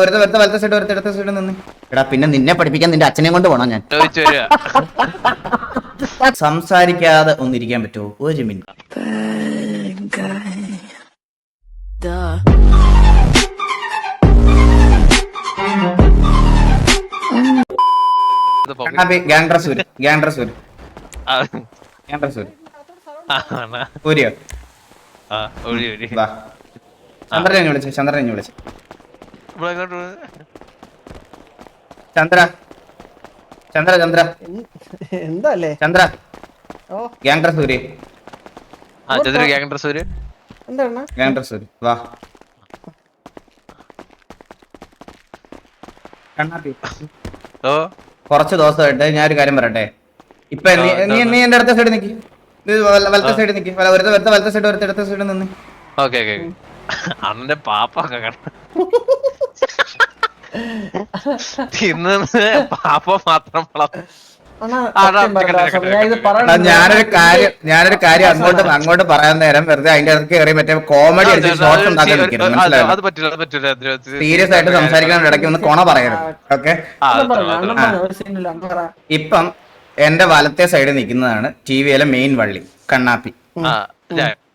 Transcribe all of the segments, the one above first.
ഒരുത്ത ഒരുത്ത വലത്തെ സൈഡ് ഒരുത്ത ഇടത്തെ സൈഡ് നിന്ന്. എടാ പിന്നെ നിന്നെ പഠിപ്പിക്കാൻ നിന്റെ അച്ഛനെയും കൊണ്ട് പോണോ ഞാൻ? സംസാരിക്കാതെ ഒന്നിരിക്കാൻ പറ്റുമോ? ഒരു മിനിറ്റ്. ചന്ദ്രനെ വിളിച്ചു ചന്ദ്രനെ വിളിച്ചു. ചന്ദ്ര. ചന്ദ്ര ചന്ദ്ര. എന്താ? അല്ലേ ചന്ദ്ര. ഓ. ഗ്യാങ് സൂര്യ. ആ ചന്ദ്ര ഗ്യാങ് സൂര്യ. എന്താണ് ഗ്യാങ് സൂര്യ. വാ. കണ്ണാപ്പി ഓ. കുറച്ച് ദിവസമായിട്ട് ഞാൻ ഒരു കാര്യം പറയട്ടെ. ഇപ്പൊ നീ നീ? എന്റെ അടുത്ത സൈഡ് നിക്ക്. വലത്തെ സൈഡ് നിക്ക്. ഒരുത്ത വലത്തെ വലത്തെ സൈഡ് ഒരുത്ത അടുത്ത സൈഡ് നിന്ന്. ഓക്കെ ഓക്കെ അണ്ണന്റെ പാപ്പ ഒക്കെ കണ്ട തിന്ന് പാപ്പ മാത്രം ഞാനൊരു കാര്യം ഞാനൊരു കാര്യം അങ്ങോട്ട് അങ്ങോട്ട് പറയാൻ നേരം വെറുതെ അതിന്റെ ഇടയ്ക്ക് കയറി മറ്റേ കോമഡി അടിച്ച് ഷോർട്സ് ഉണ്ടാക്കാൻ നിൽക്കരുത് മനസ്സിലായോ? സീരിയസ് ആയിട്ട് സംസാരിക്കാൻ ഇടയ്ക്ക് ഒന്ന് കൊണ പറയരുത് ഓക്കെ. ഇപ്പം എന്റെ വലത്തെ സൈഡിൽ നിൽക്കുന്നതാണ് ടി വിയിലെ മെയിൻ വള്ളി കണ്ണാപ്പി. ആ,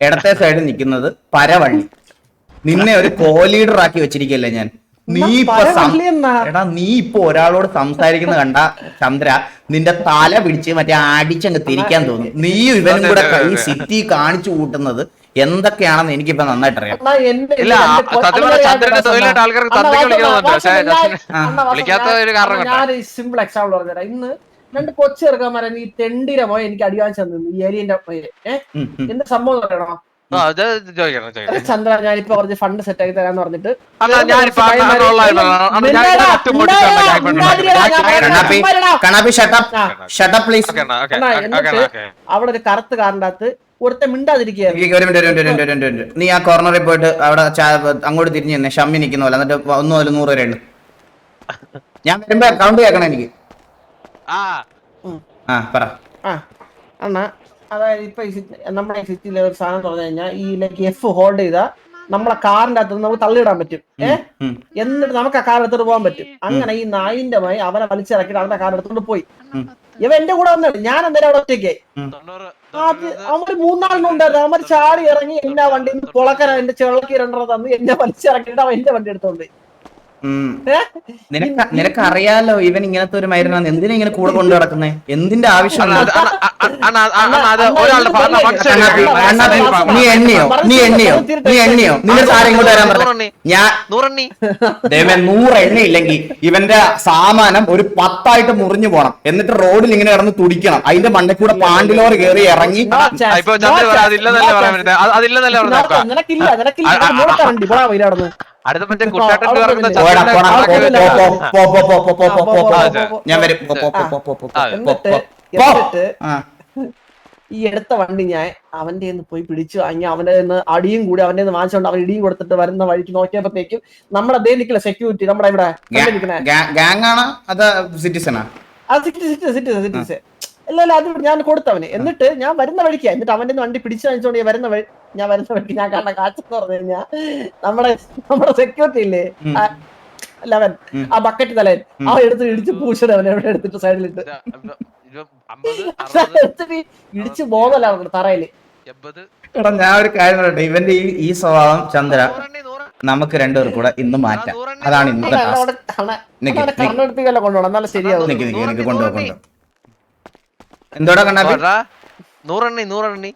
ഇടത്തെ സൈഡിൽ നിൽക്കുന്നത് പരവള്ളി. നിന്നെ ഒരു കോലീഡർ ആക്കി വെച്ചിരിക്കല്ലേ ഞാൻ? നീ എടാ നീ ഇപ്പൊ ഒരാളോട് സംസാരിക്കുന്ന കണ്ട ചന്ദ്ര നിന്റെ തല പിടിച്ച് മറ്റേ അടിച്ചങ്ങ് തിരിക്കാൻ തോന്നി. നീ ഇവനും കൂടെ സിറ്റി കാണിച്ചു കൂട്ടുന്നത് എന്തൊക്കെയാണെന്ന് എനിക്കിപ്പോ നന്നായിട്ട് അറിയാം ഞാൻ സിമ്പിൾ എക്സാമ്പിൾ പറഞ്ഞുതരാം. ഇന്ന് രണ്ട് കൊച്ചു ചെറുക്കന്മാരെ നീ തെണ്ടിര പോയ എനിക്ക് അടിവാൻ തന്നു ഈ ഏരിയന്റെ ഏഹ് എന്റെ സംഭവം പറയണോ? ചന്ദ്ര ഞാനിപ്പോ കുറച്ച് ഫണ്ട് സെറ്റ് ആക്കി തരാന്ന് പറഞ്ഞിട്ട്. അവിടെ ഒരു കറുത്ത് കാറിന്റെ അകത്ത് ഒരുത്തെ മിണ്ടാതിരിക്കുകയാണ് നീ ആ കോർണറിൽ പോയിട്ട് അവിടെ അങ്ങോട്ട് തിരിഞ്ഞു തന്നെ ഷമ്മി നിൽക്കുന്ന പോലെ എന്നിട്ട് ഒന്ന് മുതൽ നൂറ് വരെ ഉണ്ട് ഞാൻ വരുമ്പോ കൗണ്ട് കേക്കണം എനിക്ക്. ആ പറ. ആ അണ്ണാ അതായത് ഇപ്പൊ നമ്മുടെ ഈ സിറ്റിയിലെ ഒരു സാധനം പറഞ്ഞു കഴിഞ്ഞാൽ ഈ ലൈക്ക് എഫ് ഹോൾഡ് ചെയ്താൽ നമ്മളെ കാറിന്റെ അകത്ത് നമുക്ക് തള്ളിയിടാൻ പറ്റും. ഏഹ്? എന്നിട്ട് നമുക്ക് ആ കാർ എടുത്തോണ്ട് പോകാൻ പറ്റും. അങ്ങനെ ഈ നായിന്റെ മായി അവനെ വലിച്ചിറക്കിട്ട് അവന്റെ കാർ എടുത്തോണ്ട് പോയി. ഇവ എന്റെ കൂടെ വന്നത് ഞാൻ എന്തായാലും അവിടെ ഒറ്റയ്ക്ക്. അവർ മൂന്നാളിനുണ്ടായിരുന്നു അവൻ ചാടി ഇറങ്ങി എന്റെ വണ്ടി പൊളക്കര എന്റെ ചെള്ളക്കി രണ്ടെണ്ണം തന്നു എന്നെ വലിച്ചിറക്കിയിട്ട് അവൻ എന്റെ വണ്ടി എടുത്തോണ്ട് പോയി. നിനക്ക് അറിയാലോ ഇവൻ ഇങ്ങനത്തെ ഒരു മൈരനാണ്. എന്തിനാ ഇങ്ങനെ കൂടെ കൊണ്ടു നടക്കുന്നത് എന്തിന്റെ ആവശ്യം നീ എണ്ണിയോ? നീ എണ്ണിയോ? നീ എണ്ണിയോ? ഇങ്ങോട്ട് വരാൻ ഞാൻ ഇവന്റെ സാമാനം ഒരു പത്തായിട്ട് മുറിഞ്ഞു പോണം. എന്നിട്ട് റോഡിൽ ഇങ്ങനെ കിടന്ന് തുടിക്കണം. അതിന്റെ മണ്ണിൽ കൂടെ പാണ്ടിലോർ കയറി ഇറങ്ങി. അതില്ലെന്നല്ല അതില്ലെന്നല്ല അടുത്ത മറ്റേ ഞാൻ ഈ എടുത്ത വണ്ടി ഞാൻ അവന്റെ പോയി പിടിച്ചു അങ്ങനെ അവന്റെ അടിയും കൂടി അവന്റെ വാങ്ങിച്ചോണ്ട് അവൻ ഇടിയും കൊടുത്തിട്ട് വരുന്ന വഴിക്ക് നോക്കിയപ്പോഴത്തേക്കും നമ്മുടെ അതേ നിക്കില്ല സെക്യൂരിറ്റി നമ്മുടെ ഇവിടെ അല്ല അല്ല അത് ഞാൻ കൊടുത്തവന് എന്നിട്ട് ഞാൻ വരുന്ന വഴിക്കാ എന്നിട്ട് അവന്റെ വണ്ടി പിടിച്ചു വാങ്ങിച്ചോണ്ട് വരുന്ന വഴി ഞാൻ വരുന്ന വഴിക്ക് ഞാൻ കണ്ട കാഴ്ച എന്ന് പറഞ്ഞു കഴിഞ്ഞാൽ നമ്മുടെ നമ്മുടെ സെക്യൂരിറ്റി ഇല്ലേ. ലെവൻ. ആ ബക്കറ്റ് തലേൻ ആ എടുത്ത് ഇടിച്ച് പൂശിട്ട് അവനെ എവിടെ എടുത്തിട്ട് സൈഡിലിട്ട്. ഇടിച്ച് ബോധമല്ല തറയിൽ. എടാ ഞാൻ ഒരു കാര്യം പറയട്ടെ. ഇവന്റെ ഈ ഈ സ്വഭാവം ചന്ദ്ര നമുക്ക് രണ്ടുപേർ കൂടെ ഇന്ന് മാറ്റാം. അതാണ് ഇന്നത്തെ അവിടെ അവിടെ അവിടെ കൊണ്ടുപോകണം. കൊണ്ടു എന്തോടാ കണ്ണാപ്പി? പോരാ. നൂറെണ്ണി നൂറെണ്ണി.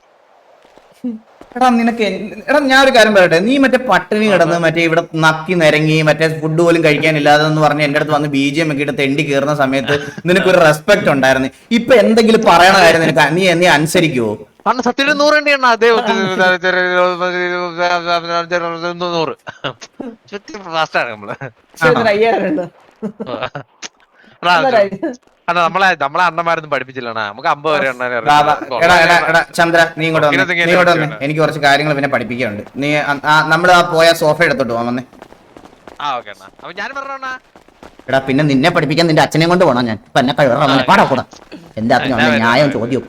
എടാ നിനക്ക് എടാ ഞാൻ ഒരു കാര്യം പറയട്ടെ നീ മറ്റേ പട്ടിണി കിടന്ന് മറ്റേ ഇവിടെ നക്കി നിരങ്ങി മറ്റേ ഫുഡ് പോലും കഴിക്കാനില്ലാതെ എന്ന് പറഞ്ഞ് എന്റെ അടുത്ത് വന്ന് ബി ജി എം ഒക്കെ ഇട്ട് തെണ്ടി കയറുന്ന സമയത്ത് നിനക്കൊരു റെസ്പെക്ട് ഉണ്ടായിരുന്നു ഇപ്പൊ എന്തെങ്കിലും പറയണ കാര്യം നിനക്ക് നീ എന്നെ അനുസരിക്കുവോ അണ്ണ സത്യം നൂറെണ്ണി എണ്ണ അതേ നൂറ് ഫാസ്റ്റാണ് നമ്മൾ ശരി, അയ്യായിരം അണ്ണാ, നമ്മളെ നമ്മളെ അണ്ണന്മാരൊന്നും പഠിപ്പിച്ചില്ല അണ്ണാ നമുക്ക് അമ്പത് വരെ. എടാ ചന്ദ്ര നീ ഇങ്ങോട്ട് വന്ന്. നീ ഇങ്ങോട്ട് വന്നേ. എനിക്ക് കുറച്ച് കാര്യങ്ങൾ പിന്നെ പഠിപ്പിക്കാനുണ്ട്. നീ നമ്മൾ ആ പോയ സോഫ എടുത്തോട്ട് പോവാൻ വന്നേ. ആ ഓക്കെ അണ്ണാ അപ്പൊ ഞാൻ പറഞ്ഞ എടാ പിന്നെ നിന്നെ പഠിപ്പിക്കാൻ നിന്റെ അച്ഛനെ കൊണ്ട് പോണം ഞാൻ. ഇപ്പൊ എന്നെ കഴിവറാ പാടാ കൂടാ. എന്റെ അച്ഛനും ന്യായം ചോദ്യവും.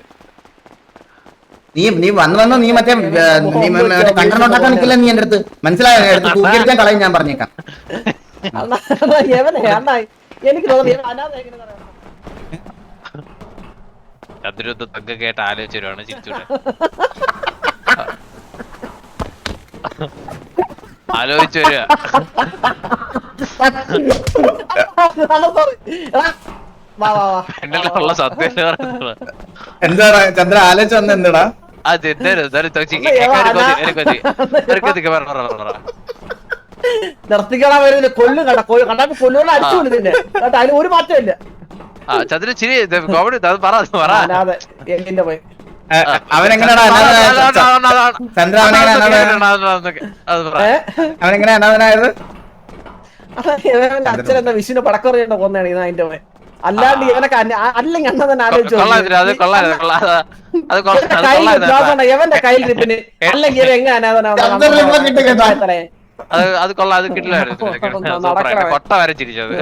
നീ നീ വന്ന് വന്നോ നീ മറ്റേ കണ്ടാക്കാൻ നീ കണ്ടനോട്ടാക്കാൻ നിൽക്കില്ല നീ എന്റെ അടുത്ത്. മനസ്സിലായോ? എടുത്ത് തൂക്കിയെടുക്കാൻ കളയും ഞാൻ പറഞ്ഞേക്കാം. എനിക്ക് ചന്ദ്രത്ത് തൊക്കെ കേട്ട് ആലോചിച്ചു വരുവാണ് ചിരിച്ചൂടെ. ആലോചിച്ചു വരിക. എന്റെ ഉള്ള സത്യം എന്താടാ ചന്ദ്ര ആലോചിച്ച എന്താടാ? ആ ചെന്തേര് നിർത്തിക്കളാൻ വരുന്നില്ല കൊല്ലും കണ്ട കൊല്ലു. കണ്ടാ കൊല്ലുകൊണ്ട് അടിച്ചു കൊല്ലു നിന്നെ കേട്ടോ അതിന് ഒരു മാറ്റമില്ല ആ ചന്ദ്രൻ ചിരി കോമഡി അത് പറ എന്റെ പോയി. അവനെങ്ങനെ അനാഥനായത് അച്ഛൻ എന്താ വിഷുവിന് പടക്കം എറിയേണ്ട കൊന്നാണ് ഇത് അതിന്റെ പോയി അല്ലാണ്ട് ഇവനൊക്കെ അല്ലെങ്കിൽ അണ്ണ തന്നെ ആലോചിച്ചു കയ്യിൽ എവന്റെ കയ്യിൽ അല്ലെങ്കിൽ ഇവൻ എങ്ങനെ കേട്ടോ. അത് അത് കൊള്ളാം അത് കിട്ടില്ലായിരുന്നു കൊട്ട വരെ ചിരിച്ചത്.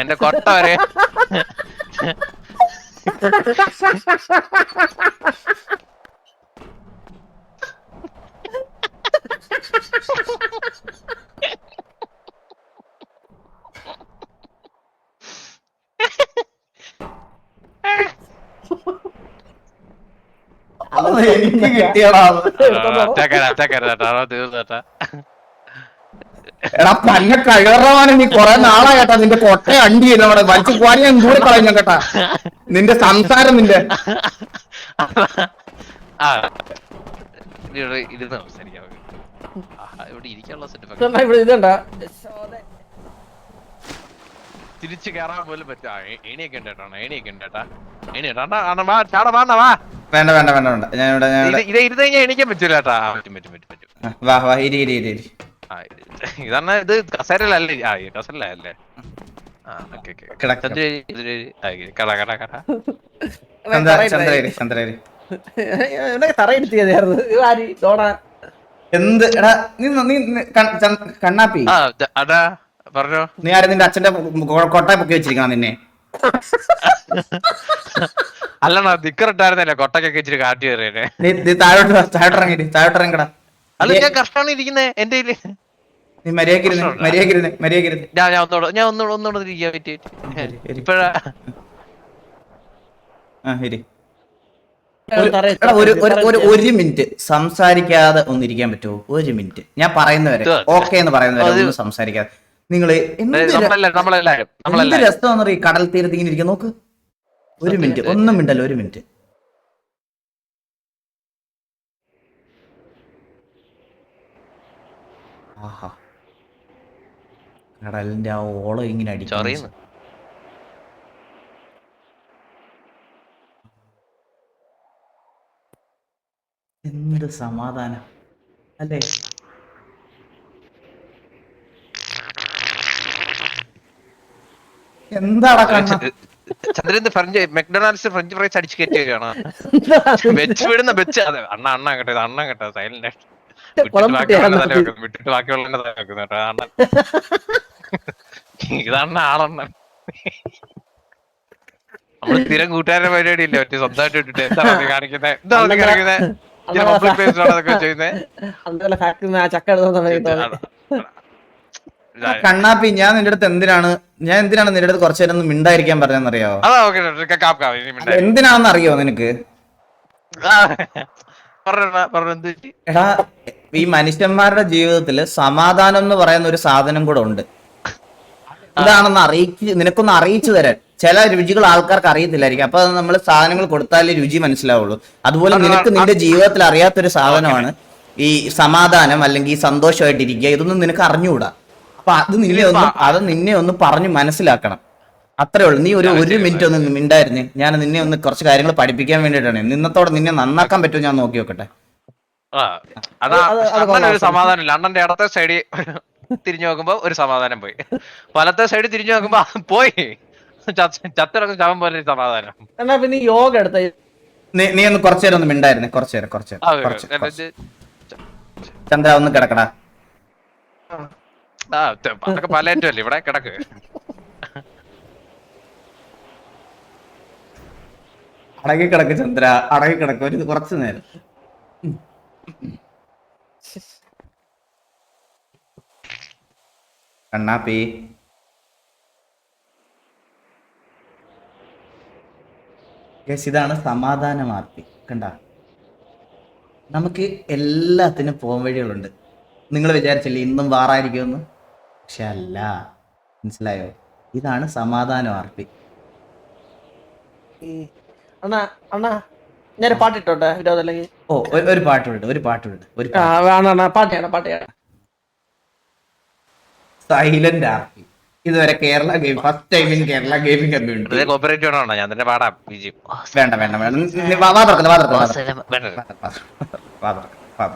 എന്റെ കൊട്ട വരെ. അത് എനിക്ക് കിട്ടിയടാ അത്. അറ്റാക്കാര അറ്റാക്കാര കേട്ടോ. തീർന്നു കേട്ടാ. എടാ പല്ല കഴുകറവാണ് നീ കൊറേ നാളാ കേട്ടാ നിന്റെ കൊട്ട അണ്ടി നമ്മുടെ വലിച്ചു പോവാൻ ഞാൻ ദൂരെ കളഞ്ഞ കേട്ടാ. നിന്റെ സംസാരം നിന്റെ. ഇരുന്ന് സംസാരിക്കാം. ഇവിടെ ഇരിക്കാനുള്ള സെറ്റപ്പ് ഇതുണ്ടോ? തിരിച്ചു കയറാൻ പോലും പറ്റും ഏണിയൊക്കെ ഉണ്ട് കേട്ടോ. ഏണിയൊക്കെ ഉണ്ട് കേട്ടാ. ഏണി ഉണ്ട്. അണ്ണാ, അണ്ണാ, വാ, ചാട വാ, വാ. വേണ്ട വേണ്ട വേണ്ട വേണ്ട. ഞാൻ ഇവിടെ ഇത് ഇരുന്ന് കഴിഞ്ഞാൽ എണീക്കാൻ പറ്റൂല കേട്ടാ. പറ്റും പറ്റും പറ്റും പറ്റും. വാ വാ ഇരി ഇരി ഇരി. ആ ഇത് കസേരല്ലേ ആ കസേരല്ലേ എന്ത്? എടാ നീ കണ്ണാപ്പി. അതാ പറഞ്ഞോ. നീ ആരും നിന്റെ അച്ഛന്റെ കൊട്ട പൊക്കി വെച്ചിരിക്കണം നിന്നെ? അല്ലണ ദിക്കറിട്ടായിരുന്നല്ലേ കൊട്ടക്കൊക്കെ ഇച്ചിരി കാട്ടി കയറിയനെ. നീ നീ താഴോട്ട് താഴോട്ടിറങ്ങി താഴോട്ട് ഇറങ്ങി താഴോട്ട് ഇറങ്ങിക്കടാ അല്ല ഞാൻ ഇരിക്കുന്നത് എന്റെ നീ മര്യാദക്കിരുന്ന് മര്യാദക്കിരുന്ന് മര്യാദക്കിരുന്ന് ഞാൻ ഞാൻ ഒന്നോട് ഞാൻ ഒന്നോട് ഒന്നോട് ഇരിക്കാൻ പറ്റി ശരി, ശരി. ഇപ്പഴാ. ആ ശരി. ഒരു- ഒരു ഒരു ഒരു ഒരു മിനിറ്റ്. സംസാരിക്കാതെ ഒന്നിരിക്കാൻ പറ്റുമോ? ഒരു മിനിറ്റ്. ഞാൻ പറയുന്നവരെ ഓക്കെ എന്ന് പറയുന്നവരെ ഒന്നും സംസാരിക്കാതെ. നിങ്ങൾ എന്ത് ര- നമ്മളല്ല നമ്മളെല്ലാരും എന്ത് നമ്മളെല്ലാരും. രസമാണെന്ന് കടൽ തീരത്ത് ഇങ്ങനെ ഇരിക്കാൻ നോക്ക്. ഒരു മിനിറ്റ്. ഒന്നും മിണ്ടല്ലോ ഒരു മിനിറ്റ്. ആഹാ. കടലിന്റെ ആ ഓളം ഇങ്ങനെ. ചൊറിയുന്നു. എന്ത് സമാധാനം. അല്ലേ? എന്താടാ Chandran French McDonald's French fries അടിച്ചു കയറ്റുകയാണ്. വെച്ച് വിടുന്ന വെച്ച് അതെ അണ്ണ അണ്ണ കേട്ടോ അണ്ണ കേട്ടോ സൈലന്റ് കുളമ്പുട്ടിയാണ് വിട്ടിട്ട് ബാക്കിയുള്ള ഇതാണ് ആളണ്ണൻ. നമ്മൾ സ്ഥിരം കൂട്ടുകാരുടെ പരിപാടി ഇല്ല പറ്റി സ്വന്തമായിട്ട് വിട്ടിട്ട് എന്താണ്? കാണിക്കുന്നത് എന്താണ് കാണിക്കുന്നത് കണ്ണാപ്പി ഞാൻ നിന്റെ അടുത്ത് എന്തിനാണ് ഞാൻ എന്തിനാണ് നിന്റെ അടുത്ത് കുറച്ചു നേരം മിണ്ടായിരിക്കാൻ പറഞ്ഞെന്നറിയാവോ അതാ ഓക്കെ കാപ്പ് കാപ്പ് ഇനി മിണ്ടായി. എന്തിനാണെന്ന് അറിയോ നിനക്ക് എടാ ഈ മനുഷ്യന്മാരുടെ ജീവിതത്തിൽ സമാധാനം എന്ന് പറയുന്ന ഒരു സാധനം കൂടെ ഉണ്ട്. ഇതാണെന്ന് അറിയിച്ച് നിനക്കൊന്ന് അറിയിച്ചു തരാൻ. ചില രുചികൾ ആൾക്കാർക്ക് അറിയത്തില്ലായിരിക്കും. അപ്പൊ നമ്മൾ സാധനങ്ങൾ കൊടുത്താലേ രുചി മനസ്സിലാവുള്ളൂ. അതുപോലെ നിനക്ക് നിന്റെ ജീവിതത്തിൽ അറിയാത്തൊരു സാധനമാണ് ഈ സമാധാനം അല്ലെങ്കിൽ ഈ സന്തോഷമായിട്ടിരിക്കുക. ഇതൊന്നും നിനക്ക് അറിഞ്ഞുകൂടാ. അപ്പൊ അത് നിന്നെ ഒന്ന് അത് നിന്നെ ഒന്ന് പറഞ്ഞു മനസ്സിലാക്കണം. അത്രേ ഉള്ളൂ. നീ ഒരു ഒരു മിനിറ്റ് ഒന്ന് മിണ്ടായിരുന്നു. ഞാൻ നിന്നെ ഒന്ന് കുറച്ച് കാര്യങ്ങൾ പഠിപ്പിക്കാൻ വേണ്ടിയിട്ടാണ്. നിന്നത്തോടെ നിന്നെ നന്നാക്കാൻ പറ്റുമോ ഞാൻ നോക്കി നോക്കട്ടെ കൊള്ളാം. ഒരു സമാധാനം. ഇല്ല അണ്ണന്റെ ഇടത്തെ സൈഡിൽ തിരിഞ്ഞു നോക്കുമ്പോ ഒരു സമാധാനം പോയി. വലത്തെ സൈഡ് തിരിഞ്ഞു നോക്കുമ്പോ പോയി. ചത്ത്- ചത്തിറങ്ങും ചവൻ പോലെ സമാധാനം. എന്നാ പിന്നെ യോഗ എടുത്ത? നീ ഒന്ന് കുറച്ചു നേരം ഒന്ന് മിണ്ടായിരുന്നേ. കുറച്ചു നേരം കുറച്ചു നേരം ചന്ദ്ര ഒന്ന് കിടക്കടാ. അതൊക്കെ ഇവിടെ കിടക്ക്. അടങ്ങി കിടക്ക് ചന്ദ്ര. അടങ്ങി കിടക്ക് ഒരു കുറച്ചു നേരം. കണ്ണാപ്പി യെസ് ഇതാണ് സമാധാനമാർത്തി. കണ്ട? നമുക്ക് എല്ലാത്തിനും പോകാൻ വഴികളുണ്ട്. നിങ്ങൾ വിചാരിച്ചില്ലേ ഇന്നും വാറായിരിക്കുമെന്ന്? പക്ഷെ അല്ല. മനസ്സിലായോ? ഇതാണ് സമാധാനമാർത്തി. ഈ അണ്ണാ അണ്ണാ ഞാൻ പാട്ടിട്ടോട്ടെ വിനോദ് അല്ലെങ്കിൽ? ഓ ഒരു- പാട്ടുണ്ട് ഒരു പാട്ടുണ്ട് ഒരു പാട്ടാണ് പാട്ടാണ് അണ്ണാ പാട്ട് ചെയ്യണം പാട്ട് ചെയ്യണം സൈലന്റ് ആർത്തി ഇതുവരെ Kerala game first time in Kerala gaming community cooperative ആണോ ഞാൻ തന്നെ പാടാം. വിജയം. വേണ്ട വേണ്ട വേണ്ട. വാ- തുറക്കല്ലേ, വാ തുറക്കല്ലേ, വാ.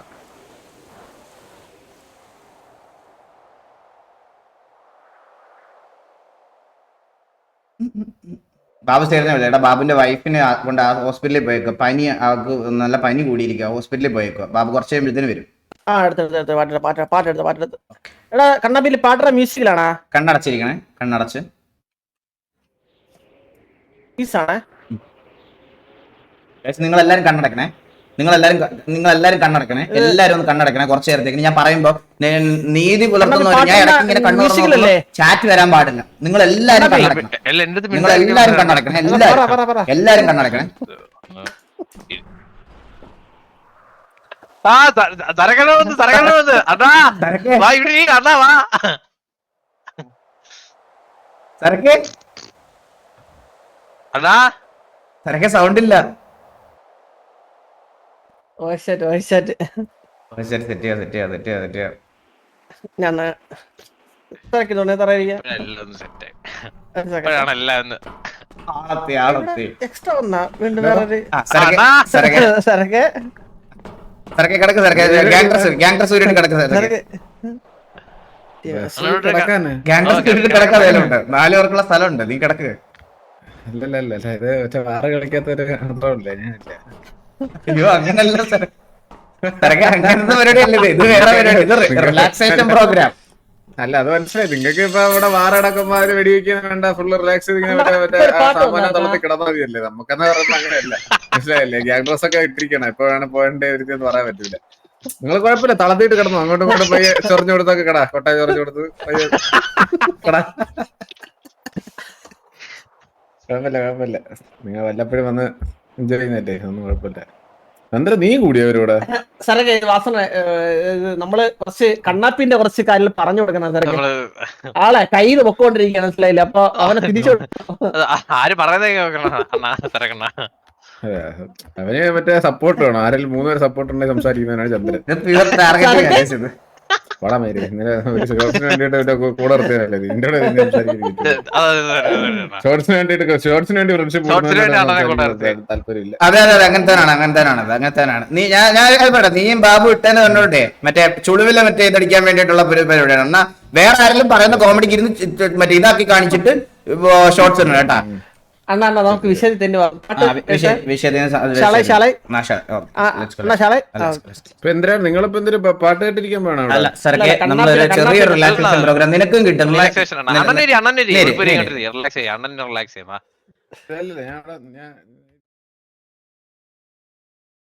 ബാബു ചേർന്ന വിളിച്ചേട്ടാ ബാബുന്റെ വൈഫിനെ കൊണ്ട് ആ ഹോസ്പിറ്റലിൽ പോയേക്കോ. പനി അവർക്ക് നല്ല പനി കൂടിയിരിക്കുക ഹോസ്പിറ്റലിൽ പോയേക്കോ ബാബു കുറച്ച് കഴിയുമ്പോഴത്തേന് വരും. ആ എടുത്ത് എടുത്ത് എടുത്ത് പാട്ട് പാട്ട് പാട്ടെടുത്ത് പാട്ടെടുത്ത്. എടാ കണ്ണാപ്പിയിൽ പാട്ടുടെ മ്യൂസിക്കിലാണാ? കണ്ണടച്ചിരിക്കണേ കണ്ണടച്ച്. പീസാണേ നിങ്ങൾ എല്ലാരും കണ്ണടക്കണേ. നിങ്ങൾ എല്ലാരും നിങ്ങൾ എല്ലാരും കണ്ണടക്കണേ എല്ലാരും ഒന്ന് കണ്ണടക്കണേ കുറച്ച് നേരത്തേക്ക്. ഞാൻ പറയുമ്പോ നീതി പുലർത്തുന്ന ഞാൻ ഇടയ്ക്ക് ഇങ്ങനെ കണ്ണു മ്യൂസിക്കിലല്ലേ? ചാറ്റ് വരാൻ പാടില്ല. നിങ്ങൾ എല്ലാരും കണ്ണടക്കണം. നിങ്ങൾ എല്ലാരും കണ്ണടക്കണേ എല്ലാരും. എല്ലാരും കണ്ണടക്കണേ. ആ തരകണമെന്ന് തരകണമെന്ന് അതാ വാ ഇവിടെ അതാ വാ. സരക്കെ അതാ സരക്കെ സൗണ്ട് ഇല്ല എക്സ്ട്രാ വന്നാ വീണ്ടും വേറൊരു സരക്കെ കിടക്ക് സരക്കെ ഗാങ്ടർ ഗാങ്ടർ സൂര്യൻ കിടക്ക് ഗാങ്ടർ സൂര്യൻ കിടക്കാൻ വേലുണ്ട് നാല് പേർക്കുള്ള സ്ഥലമുണ്ട് നീ കിടക്ക്. അല്ലല്ല അല്ല അല്ല ഇത് കണ്ടോളില്ലേ ഞാനില്ല. അയ്യോ അങ്ങനല്ല സര സരക്കെ അങ്ങനത്തെ പരിപാടിയല്ല ഇത്. ഇത് വേറെ പരിപാടി. ഇത് റിലാക്സേഷൻ പ്രോഗ്രാം അല്ല അത് മനസ്സിലായി. നിങ്ങൾക്ക് ഇപ്പൊ ഇവിടെ വാറടക്കന്മാര് വെടിവെക്കാൻ വേണ്ട ഫുള്ള് റിലാക്സ് ചെയ്ത് ഇങ്ങനെ മറ്റേ മറ്റേ ഒരു ആ പാട്ട് സാമാനം വന്നാ? കിടന്നാൽ മതിയല്ലേ? നമുക്കെന്ന് പറയുന്നത് അങ്ങനെയല്ല. മനസ്സിലായില്ലേ? ഗ്യാങ് ഡ്രസ് ഒക്കെ ഇട്ടിരിക്കണം. എപ്പോ വേണം പോകണ്ടേ എന്ന് പറയാൻ പറ്റില്ല നിങ്ങൾ കുഴപ്പമില്ല. തളത്തിട്ട് കിടന്നു. അങ്ങോട്ടും ഇങ്ങോട്ടും പയ്യെ ചൊറിഞ്ഞു കൊടുത്തൊക്കെ കടാ. കൊട്ടായ ചൊറിഞ്ഞു കൊടുത്ത് പയ്യെ കടാ. കുഴപ്പമില്ല കുഴപ്പമില്ല. നിങ്ങൾ വല്ലപ്പോഴും വന്ന് എൻജോയ് ചെയ്യുന്നല്ലേ ഒന്നും കുഴപ്പമില്ല. എന്താ നീ കൂടിയവരോട് അവരോട്? സരക്ക് വാസന നമ്മൾ കുറച്ച് കണ്ണാപ്പിന്റെ കുറച്ച് കാര്യങ്ങൾ പറഞ്ഞു കൊടുക്കണം സാറേ. ആളെ കയ്യിൽ പൊക്കോണ്ടിരിക്കുകയാണ് മനസ്സിലായില്ല? അപ്പൊ അവനെ തിരിച്ചു ആര് പറയുന്നത് അവന് മറ്റേ സപ്പോർട്ട് വേണം. ആരെങ്കിലും മൂന്നുപേര് സപ്പോർട്ട് ഉണ്ടെങ്കിൽ സംസാരിക്കുന്നവനാണ് ചന്ദ്രൻ. ഇന്നലെ ഷോർട്സിന് വേണ്ടിട്ട് കൂടെ നിർത്തിയതല്ലേ നിന്റെ ഷോർട്സിന് വേണ്ടിട്ട് ഷോർട്സിന് വേണ്ടി ഫ്രണ്ട്ഷിപ്പ് താല്പര്യമില്ല. അതെ അതെ അങ്ങനെ തന്നെയാണ് അങ്ങനെ തന്നെയാണ് അങ്ങനെ തന്നെയാണ്. നീ ഞാൻ ഞാൻ പറയാം നീയും ബാബു ഇട്ടേന്ന് പറഞ്ഞോട്ടെ മറ്റേ ചുളിവിലെ മറ്റേ ഇതടിക്കാൻ വേണ്ടിയിട്ടുള്ള പരിപാടിയാണ്. എന്നാ വേറെ ആരെങ്കിലും പറയുന്ന കോമഡിക്ക് ഇരുന്ന് മറ്റേ ഇതാക്കി കാണിച്ചിട്ട് ഷോർട്സ് ഇടണം കേട്ടാ. അണ്ണാ അണ്ണാ നമുക്ക് വിഷയത്തിൽ തന്നെ പോവാം. പാട്ട് ആ, വി- വിഷയ- വിഷയത്തിന് സ- അത് ശാലൈ, ശാലൈ. ആ, ശാ- ഓ, ആ, let's go, Anna let's Salai go, let's go, let's എന്തിനാ നിങ്ങളിപ്പോ എന്തൊരു പാട്ട് കേട്ടിരിക്കാൻ വേണം ചെറിയ റിലാക്സേഷൻ. പ്രോഗ്രാം നിനക്കും കിട്ടും. റിലാക്സേഷൻ നേരി. റിലാക്സ് ചെയ്യാം അണ്ണനെ റിലാക്സ് ചെയ്യാം